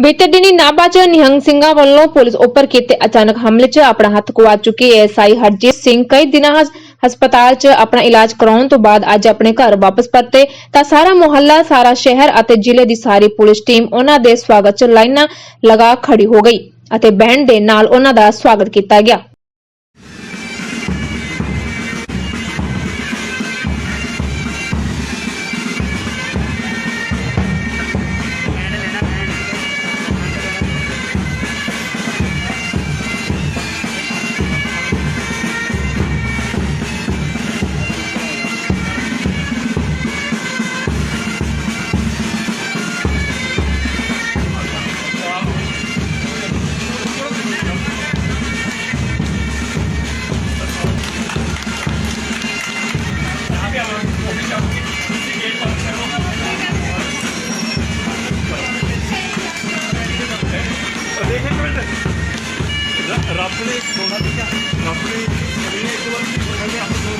ਬੀਤੇ ਦਿਨੀ ਨਾਭਾ ਚ ਨਿਹੰਗ ਸਿੰਘਾਂ ਵੱਲੋਂ ਪੁਲਿਸ ਉੱਪਰ ਕੀਤੇ ਅਚਾਨਕ ਹਮਲੇ 'ਚ ਆਪਣਾ ਹੱਥ ਗਵਾ ਚੁੱਕੇ ਐਸਆਈ ਹਰਜੀਤ ਸਿੰਘ ਕਈ ਦਿਨਾਂ ਹਸਪਤਾਲ 'ਚ ਆਪਣਾ ਇਲਾਜ ਕਰਾਉਣ ਤੋਂ ਬਾਅਦ ਅੱਜ ਆਪਣੇ ਘਰ ਵਾਪਸ ਪਰਤੇ ਤਾਂ ਸਾਰਾ ਮੁਹੱਲਾ ਸਾਰਾ ਸ਼ਹਿਰ ਅਤੇ ਜ਼ਿਲ੍ਹੇ ਦੀ ਸਾਰੀ ਪੁਲਿਸ ਟੀਮ ਉਹਨਾਂ ਦੇ ਸਵਾਗਤ 'ਚ ਲਾਈਨਾਂ ਲਗਾ ਖੜੀ ਹੋ ਗਈ ਅਤੇ ਬੈਂਡ ਦੇ ਨਾਲ ਉਹਨਾਂ ਦਾ ਸਵਾਗਤ ਕੀਤਾ ਗਿਆ ਰੱਬ ਨੇ ਸੋਨਾ ਦਿੱਤਾ। ਰੱਬ ਨੇ ਕਰੀਏ ਇੱਕ ਵਾਰ